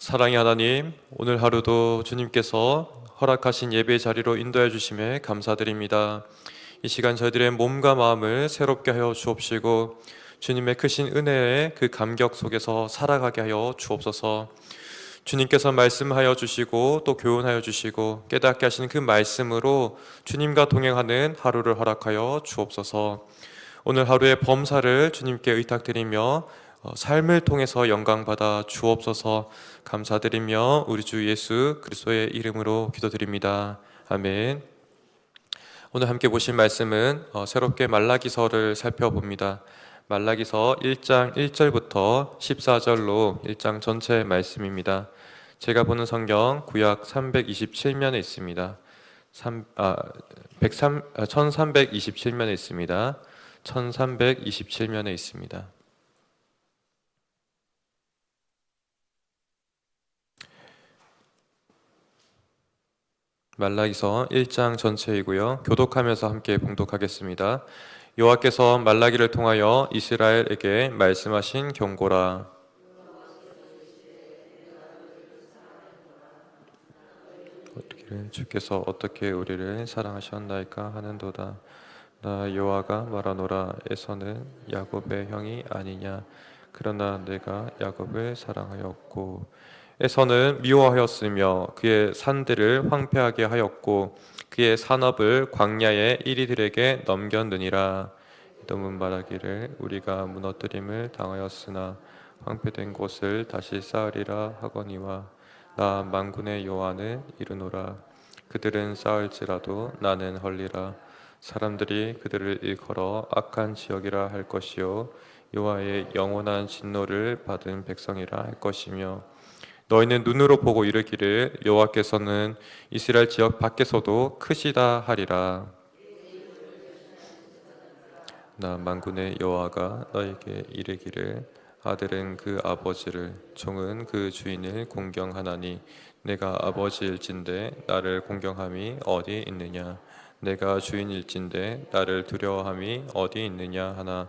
사랑의 하나님, 오늘 하루도 주님께서 허락하신 예배 자리로 인도해 주심에 감사드립니다. 이 시간 저희들의 몸과 마음을 새롭게 하여 주옵시고 주님의 크신 은혜의 그 감격 속에서 살아가게 하여 주옵소서. 주님께서 말씀하여 주시고 또 교훈하여 주시고 깨닫게 하시는 그 말씀으로 주님과 동행하는 하루를 허락하여 주옵소서. 오늘 하루의 범사를 주님께 의탁드리며 어, 삶을 통해서 영광 받아 주옵소서 감사드리며 우리 주 예수 그리스도의 이름으로 기도드립니다. 아멘. 오늘 함께 보실 말씀은 어, 새롭게 말라기서를 살펴봅니다. 말라기서 1장 1절부터 14절로 1장 전체 말씀입니다. 제가 보는 성경 구약 327면에 있습니다. 3, 아, 103, 아, 1327면에 있습니다. 1327면에 있습니다. 말라기서 1장 전체이고요. 교독하면서 함께 봉독하겠습니다. 여호와께서 말라기를 통하여 이스라엘에게 말씀하신 경고라. 주께서 어떻게 우리를 사랑하셨나이까 하는도다. 나 여호와가 말하노라 에서는 야곱의 형이 아니냐. 그러나 내가 야곱을 사랑하였고 에서는 미워하였으며 그의 산들을 황폐하게 하였고 그의 산업을 광야의 이리들에게 넘겼느니라. 이dom은 말하기를 우리가 무너뜨림을 당하였으나 황폐된 곳을 다시 쌓으리라 하거니와 나 만군의 여호와는 이르노라. 그들은 쌓을지라도 나는 헐리라. 사람들이 그들을 일컬어 악한 지역이라 할 것이요. 여호와의 영원한 진노를 받은 백성이라 할 것이며 너희는 눈으로 보고 이르기를 여호와께서는 이스라엘 지역 밖에서도 크시다 하리라. 나 만군의 여호와가 너에게 이르기를 아들은 그 아버지를 종은 그 주인을 공경하나니 내가 아버지일진데 나를 공경함이 어디 있느냐 내가 주인일진데 나를 두려워함이 어디 있느냐 하나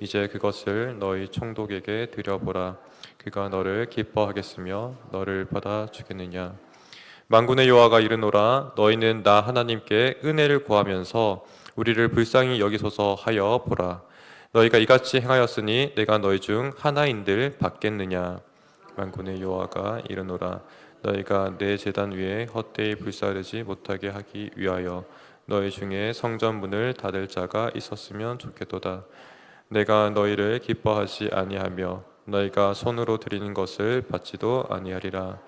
이제 그것을 너희 총독에게 드려보라. 그가 너를 기뻐하겠으며 너를 받아 주겠느냐. 만군의 여호와가 이르노라. 너희는 나 하나님께 은혜를 구하면서 우리를 불쌍히 여기소서 하여 보라. 너희가 이같이 행하였으니 내가 너희 중 하나인들 받겠느냐. 만군의 여호와가 이르노라. 너희가 내 제단 위에 헛되이 불사르지 못하게 하기 위하여 너희 중에 성전 문을 닫을 자가 있었으면 좋겠도다. 내가 너희를 기뻐하지 아니하며 너희가 손으로 드리는 것을 받지도 아니하리라.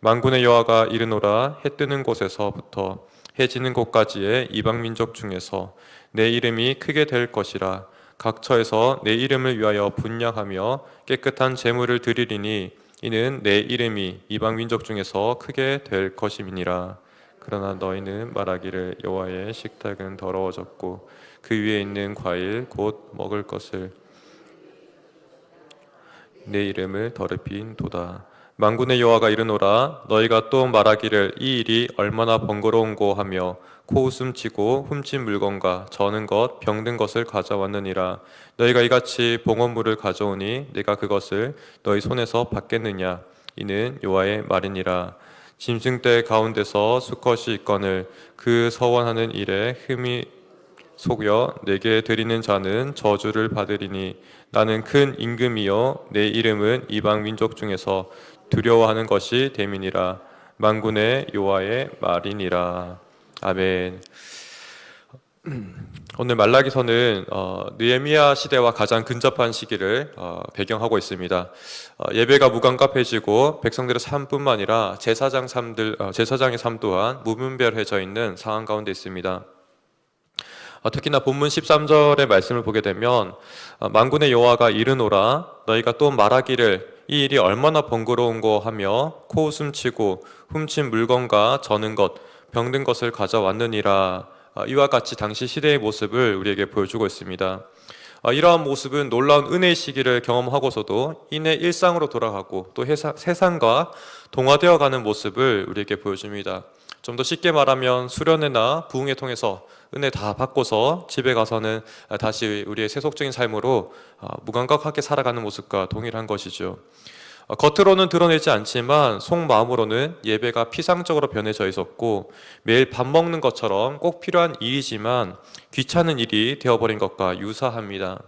만군의 여호와가 이르노라 해 뜨는 곳에서부터 해 지는 곳까지의 이방 민족 중에서 내 이름이 크게 될 것이라 각처에서 내 이름을 위하여 분양하며 깨끗한 제물을 드리리니 이는 내 이름이 이방 민족 중에서 크게 될 것임이니라. 그러나 너희는 말하기를 여호와의 식탁은 더러워졌고 그 위에 있는 과일 곧 먹을 것을 내 이름을 더럽힌 도다. 만군의 여호와가 이르노라 너희가 또 말하기를 이 일이 얼마나 번거로운고 하며 코웃음 치고 훔친 물건과 저는 것 병든 것을 가져왔느니라. 너희가 이같이 봉헌물을 가져오니 내가 그것을 너희 손에서 받겠느냐? 이는 여호와의 말이니라. 짐승 떼 가운데서 수컷이 있거늘 그 서원하는 일에 흠이 속여 내게 드리는 자는 저주를 받으리니 나는 큰 임금이요 내 이름은 이방 민족 중에서 두려워하는 것이 대민이라 만군의 여호와의 말이니라 아멘. 오늘 말라기서는 어, 느헤미야 시대와 가장 근접한 시기를 어, 배경하고 있습니다. 어, 예배가 무감각해지고 백성들의 삶뿐만 아니라 제사장 삶들 어, 제사장의 삶 또한 무분별해져 있는 상황 가운데 있습니다. 어, 특히나 본문 13절의 말씀을 보게 되면 어, 만군의 여호와가 이르노라 너희가 또 말하기를 이 일이 얼마나 번거로운고 하며 코웃음 치고 훔친 물건과 저는 것, 병든 것을 가져왔느니라. 아, 이와 같이 당시 시대의 모습을 우리에게 보여주고 있습니다. 아, 이러한 모습은 놀라운 은혜의 시기를 경험하고서도 이내 일상으로 돌아가고 또 세상과 동화되어 가는 모습을 우리에게 보여줍니다. 좀 더 쉽게 말하면 수련회나 부흥회 통해서 은혜 다 받고서 집에 가서는 아, 다시 우리의 세속적인 삶으로 아, 무감각하게 살아가는 모습과 동일한 것이죠. 어, 겉으로는 드러내지 않지만 속마음으로는 예배가 피상적으로 변해져 있었고 매일 밥 먹는 것처럼 꼭 필요한 일이지만 귀찮은 일이 되어버린 것과 유사합니다.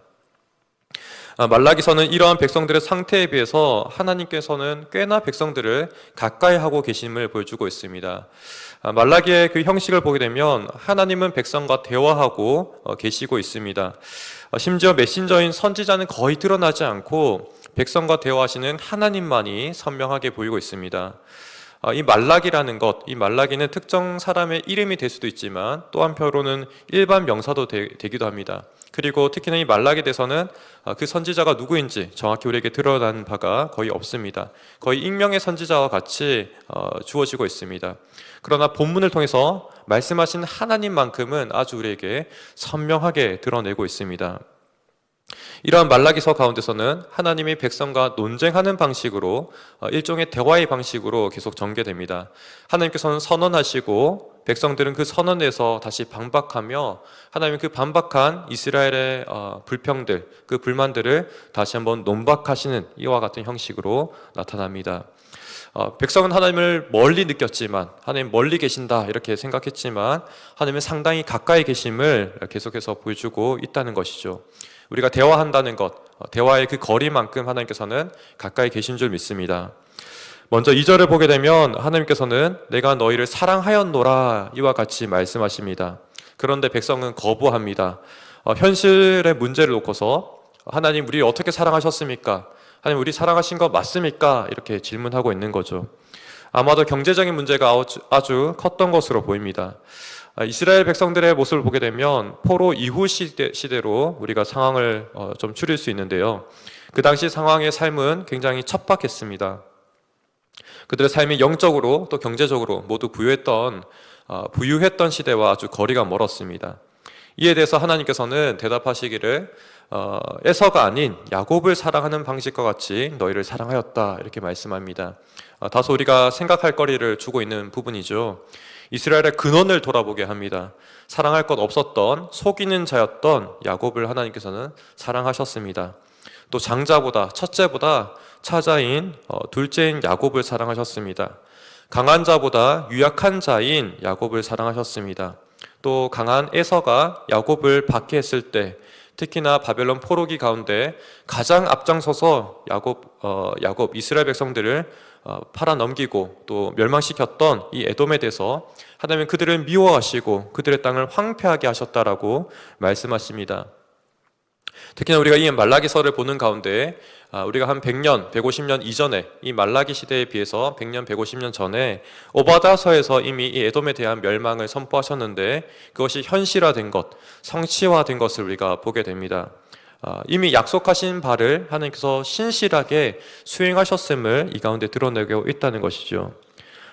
아, 말라기서는 이러한 백성들의 상태에 비해서 하나님께서는 꽤나 백성들을 가까이 하고 계심을 보여주고 있습니다. 아, 말라기의 그 형식을 보게 되면 하나님은 백성과 대화하고 어, 계시고 있습니다. 어, 심지어 메신저인 선지자는 거의 드러나지 않고 백성과 대화하시는 하나님만이 선명하게 보이고 있습니다. 아, 이 말라기라는 것, 이 말라기는 특정 사람의 이름이 될 수도 있지만 또 한편으로는 일반 명사도 되, 기도 합니다. 그리고 특히나 이 말라기에 대해서는 아, 그 선지자가 누구인지 정확히 우리에게 드러난 바가 거의 없습니다. 거의 익명의 선지자와 같이 어, 주어지고 있습니다. 그러나 본문을 통해서 말씀하신 하나님만큼은 아주 우리에게 선명하게 드러내고 있습니다. 이러한 말라기서 가운데서는 하나님이 백성과 논쟁하는 방식으로 어, 일종의 대화의 방식으로 계속 전개됩니다. 하나님께서는 선언하시고 백성들은 그 선언에서 다시 반박하며 하나님 그 반박한 이스라엘의 어, 불평들, 그 불만들을 다시 한번 논박하시는 이와 같은 형식으로 나타납니다. 어, 백성은 하나님을 멀리 느꼈지만 하나님 멀리 계신다 이렇게 생각했지만 하나님은 상당히 가까이 계심을 계속해서 보여주고 있다는 것이죠. 우리가 대화한다는 것, 어, 대화의 그 거리만큼 하나님께서는 가까이 계신 줄 믿습니다. 먼저 2절을 보게 되면 하나님께서는 내가 너희를 사랑하였노라 이와 같이 말씀하십니다. 그런데 백성은 거부합니다. 어, 현실의 문제를 놓고서 하나님 우리 어떻게 사랑하셨습니까? 하나님 우리 사랑하신 거 맞습니까? 이렇게 질문하고 있는 거죠. 아마도 경제적인 문제가 아주, 아주 컸던 것으로 보입니다. 아, 이스라엘 백성들의 모습을 보게 되면 포로 이후 시대, 시대로 우리가 상황을 어, 좀 추릴 수 있는데요. 그 당시 상황의 삶은 굉장히 척박했습니다. 그들의 삶이 영적으로 또 경제적으로 모두 부유했던 어, 부유했던 시대와 아주 거리가 멀었습니다. 이에 대해서 하나님께서는 대답하시기를 어, 에서가 아닌 야곱을 사랑하는 방식과 같이 너희를 사랑하였다 이렇게 말씀합니다. 어, 다소 우리가 생각할 거리를 주고 있는 부분이죠. 이스라엘의 근원을 돌아보게 합니다. 사랑할 것 없었던 속이는 자였던 야곱을 하나님께서는 사랑하셨습니다. 또 장자보다 첫째보다 차자인 어, 둘째인 야곱을 사랑하셨습니다. 강한 자보다 유약한 자인 야곱을 사랑하셨습니다. 또 강한 에서가 야곱을 박해했을 때 특히나 바벨론 포로기 가운데 가장 앞장서서 야곱 어, 야곱 이스라엘 백성들을 어, 팔아 넘기고 또 멸망시켰던 이 에돔에 대해서 하나님은 그들을 미워하시고 그들의 땅을 황폐하게 하셨다라고 말씀하십니다. 특히나 우리가 이 말라기서를 보는 가운데 아, 우리가 한 100년, 150년 이전에 이 말라기 시대에 비해서 100년, 150년 전에 오바다서에서 이미 이 에돔에 대한 멸망을 선포하셨는데 그것이 현실화된 것, 성취화된 것을 우리가 보게 됩니다. 아, 이미 약속하신 바를 하나님께서 신실하게 수행하셨음을 이 가운데 드러내고 있다는 것이죠.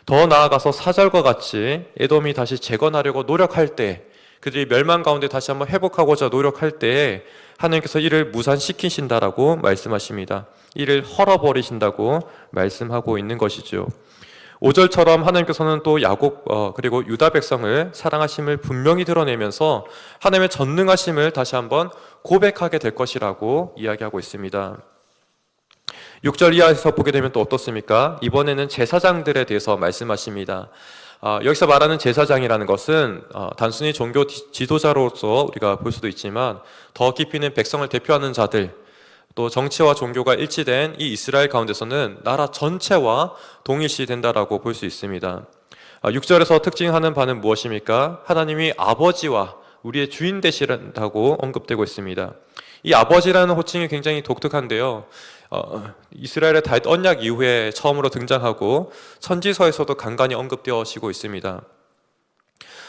더 나아가서 사절과 같이 에돔이 다시 재건하려고 노력할 때 그들이 멸망 가운데 다시 한번 회복하고자 노력할 때 하나님께서 이를 무산시키신다라고 말씀하십니다. 이를 헐어버리신다고 말씀하고 있는 것이죠. 5절처럼 하나님께서는 또 야곱 어, 그리고 유다 백성을 사랑하심을 분명히 드러내면서 하나님의 전능하심을 다시 한번 고백하게 될 것이라고 이야기하고 있습니다. 6절 이하에서 보게 되면 또 어떻습니까? 이번에는 제사장들에 대해서 말씀하십니다. 어, 여기서 말하는 제사장이라는 것은 어, 단순히 종교 지도자로서 우리가 볼 수도 있지만 더 깊이는 백성을 대표하는 자들, 또 정치와 종교가 일치된 이 이스라엘 가운데서는 나라 전체와 동일시 된다라고 볼 수 있습니다. 6절에서 아, 특징하는 바는 무엇입니까? 하나님이 아버지와 우리의 주인 되시다고 언급되고 있습니다. 이 아버지라는 호칭이 굉장히 독특한데요. 어, 이스라엘의 다윗 언약 이후에 처음으로 등장하고 선지서에서도 간간히 언급되어지고 있습니다.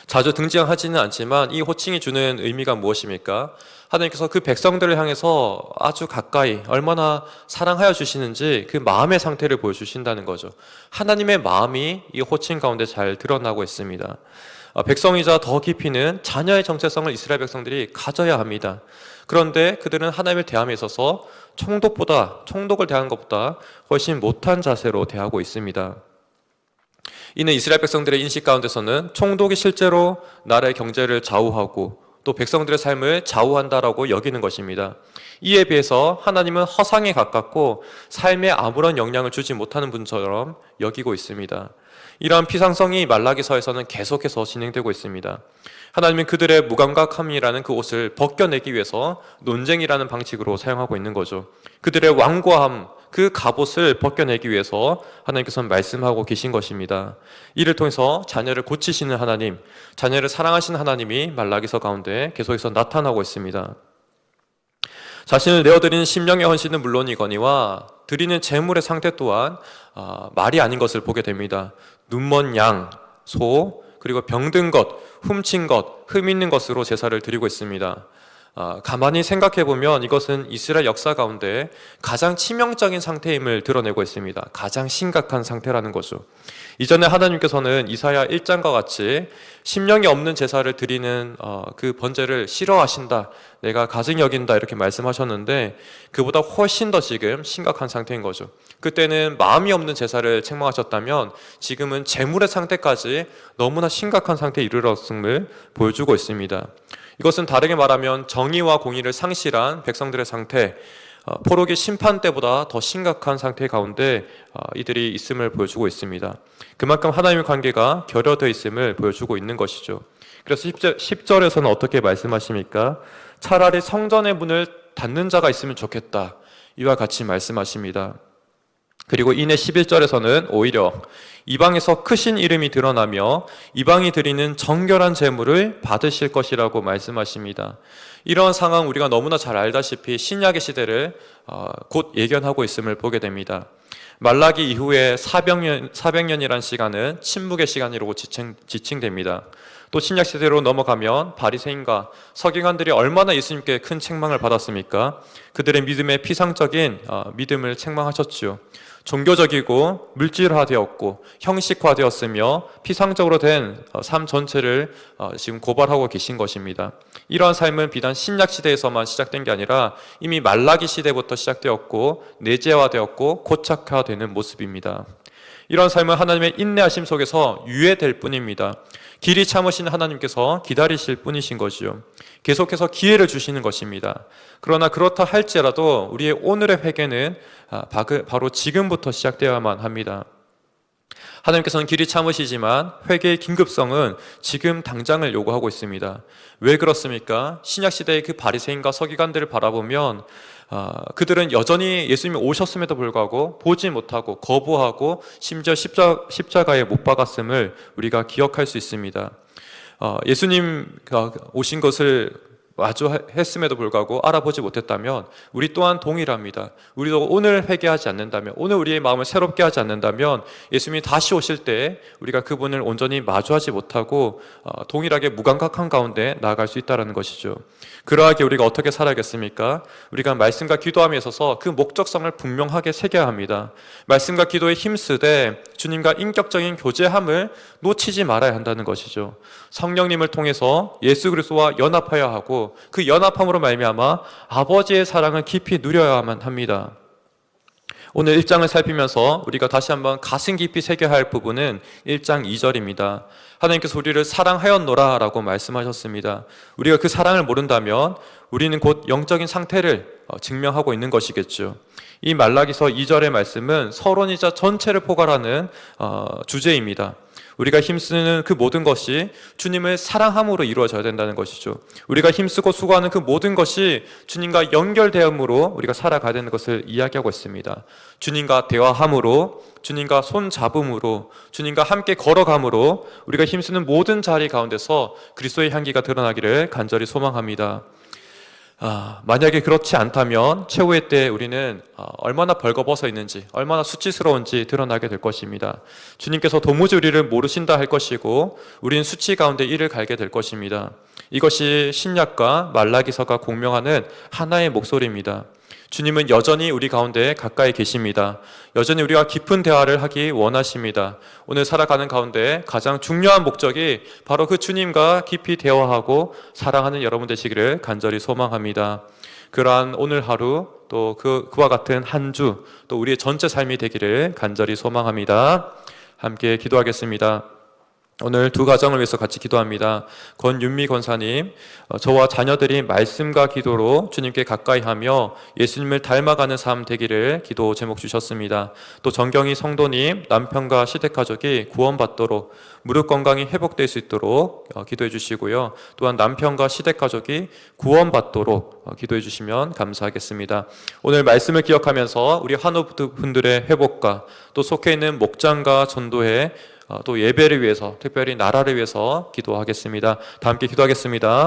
자주 등장하지는 않지만 이 호칭이 주는 의미가 무엇입니까? 하나님께서 그 백성들을 향해서 아주 가까이 얼마나 사랑하여 주시는지 그 마음의 상태를 보여주신다는 거죠. 하나님의 마음이 이 호칭 가운데 잘 드러나고 있습니다. 아, 백성이자 더 깊이는 자녀의 정체성을 이스라엘 백성들이 가져야 합니다. 그런데 그들은 하나님을 대함에 있어서 총독보다 총독을 대하는 것보다 훨씬 못한 자세로 대하고 있습니다. 이는 이스라엘 백성들의 인식 가운데서는 총독이 실제로 나라의 경제를 좌우하고 또 백성들의 삶을 좌우한다라고 여기는 것입니다. 이에 비해서 하나님은 허상에 가깝고 삶에 아무런 영향을 주지 못하는 분처럼 여기고 있습니다. 이러한 피상성이 말라기서에서는 계속해서 진행되고 있습니다. 하나님은 그들의 무감각함이라는 그 옷을 벗겨내기 위해서 논쟁이라는 방식으로 사용하고 있는 거죠. 그들의 완고함, 그 갑옷을 벗겨내기 위해서 하나님께서는 말씀하고 계신 것입니다. 이를 통해서 자녀를 고치시는 하나님, 자녀를 사랑하시는 하나님이 말라기서 가운데 계속해서 나타나고 있습니다. 자신을 내어드리는 심령의 헌신은 물론이거니와 드리는 재물의 상태 또한 아, 말이 아닌 것을 보게 됩니다. 눈먼 양, 소, 그리고 병든 것, 훔친 것, 흠 있는 것으로 제사를 드리고 있습니다. 아, 가만히 생각해 보면 이것은 이스라엘 역사 가운데 가장 치명적인 상태임을 드러내고 있습니다. 가장 심각한 상태라는 거죠. 이전에 하나님께서는 이사야 1장과 같이 심령이 없는 제사를 드리는 어, 그 번제를 싫어하신다. 내가 가증 여긴다 이렇게 말씀하셨는데 그보다 훨씬 더 지금 심각한 상태인 거죠. 그때는 마음이 없는 제사를 책망하셨다면 지금은 재물의 상태까지 너무나 심각한 상태에 이르렀음을 보여주고 있습니다. 이것은 다르게 말하면 정의와 공의를 상실한 백성들의 상태, 어, 포로기 심판 때보다 더 심각한 상태 가운데 어, 이들이 있음을 보여주고 있습니다. 그만큼 하나님의 관계가 결여되어 있음을 보여주고 있는 것이죠. 그래서 10절, 에서는 어떻게 말씀하십니까? 차라리 성전의 문을 닫는 자가 있으면 좋겠다. 이와 같이 말씀하십니다. 그리고 이내 11절에서는 오히려 이방에서 크신 이름이 드러나며 이방이 드리는 정결한 제물을 받으실 것이라고 말씀하십니다. 이러한 상황 우리가 너무나 잘 알다시피 신약의 시대를 어, 곧 예견하고 있음을 보게 됩니다. 말라기 이후에 400년, 400년이란 시간은 침묵의 시간이라고 지칭, 지칭됩니다. 또 신약 시대로 넘어가면 바리새인과 서기관들이 얼마나 예수님께 큰 책망을 받았습니까? 그들의 믿음의 피상적인 어, 믿음을 책망하셨지요. 종교적이고 물질화되었고 형식화되었으며 피상적으로 된 삶 전체를 어, 지금 고발하고 계신 것입니다. 이러한 삶은 비단 신약 시대에서만 시작된 게 아니라 이미 말라기 시대부터 시작되었고 내재화되었고 고착화되는 모습입니다. 이런 삶은 하나님의 인내하심 속에서 유예될 뿐입니다. 길이 참으신 하나님께서 기다리실 뿐이신 것이요. 계속해서 기회를 주시는 것입니다. 그러나 그렇다 할지라도 우리의 오늘의 회개는 아, 바로 지금부터 시작되어야만 합니다. 하나님께서는 길이 참으시지만 회개의 긴급성은 지금 당장을 요구하고 있습니다. 왜 그렇습니까? 신약 시대의 그 바리새인과 서기관들을 바라보면 어, 그들은 여전히 예수님이 오셨음에도 불구하고 보지 못하고 거부하고 심지어 십자, 십자가에 못 박았음을 우리가 기억할 수 있습니다. 어, 예수님 오신 것을 마주했음에도 불구하고 알아보지 못했다면 우리 또한 동일합니다. 우리도 오늘 회개하지 않는다면 오늘 우리의 마음을 새롭게 하지 않는다면 예수님이 다시 오실 때 우리가 그분을 온전히 마주하지 못하고 어, 동일하게 무감각한 가운데 나아갈 수 있다는 것이죠. 그러하게 우리가 어떻게 살아야겠습니까? 우리가 말씀과 기도함에 있어서 그 목적성을 분명하게 새겨야 합니다. 말씀과 기도에 힘쓰되 주님과 인격적인 교제함을 놓치지 말아야 한다는 것이죠. 성령님을 통해서 예수 그리스도와 연합하여 하고 그 연합함으로 말미암아 아버지의 사랑을 깊이 누려야만 합니다. 오늘 1장을 살피면서 우리가 다시 한번 가슴 깊이 새겨야 할 부분은 1장 2절입니다. 하나님께서 우리를 사랑하였노라 라고 말씀하셨습니다. 우리가 그 사랑을 모른다면 우리는 곧 영적인 상태를 어, 증명하고 있는 것이겠죠. 이 말라기서 2절의 말씀은 서론이자 전체를 포괄하는 어, 주제입니다. 우리가 힘쓰는 그 모든 것이 주님을 사랑함으로 이루어져야 된다는 것이죠. 우리가 힘쓰고 수고하는 그 모든 것이 주님과 연결되음으로 우리가 살아가야 되는 것을 이야기하고 있습니다. 주님과 대화함으로, 주님과 손 잡음으로, 주님과 함께 걸어감으로 우리가 힘쓰는 모든 자리 가운데서 그리스도의 향기가 드러나기를 간절히 소망합니다. 아, 만약에 그렇지 않다면 최후의 때 우리는 어, 얼마나 벌거벗어 있는지, 얼마나 수치스러운지 드러나게 될 것입니다. 주님께서 도무지 우리를 모르신다 할 것이고, 우리는 수치 가운데 이를 갈게 될 것입니다. 이것이 신약과 말라기서가 공명하는 하나의 목소리입니다. 주님은 여전히 우리 가운데 가까이 계십니다. 여전히 우리와 깊은 대화를 하기 원하십니다. 오늘 살아가는 가운데 가장 중요한 목적이 바로 그 주님과 깊이 대화하고 사랑하는 여러분 되시기를 간절히 소망합니다. 그러한 오늘 하루 또 그, 그와 같은 한 주 또 우리의 전체 삶이 되기를 간절히 소망합니다. 함께 기도하겠습니다. 오늘 두 가정을 위해서 같이 기도합니다. 권윤미 권사님, 어, 저와 자녀들이 말씀과 기도로 주님께 가까이 하며 예수님을 닮아가는 삶 되기를 기도 제목 주셨습니다. 또 정경희 성도님, 남편과 시댁 가족이 구원받도록 무릎 건강이 회복될 수 있도록 어, 기도해 주시고요. 또한 남편과 시댁 가족이 구원받도록 어, 기도해 주시면 감사하겠습니다. 오늘 말씀을 기억하면서 우리 한우 분들의 회복과 또 속해 있는 목장과 전도회 어, 또 예배를 위해서 특별히 나라를 위해서 기도하겠습니다. 다 함께 기도하겠습니다.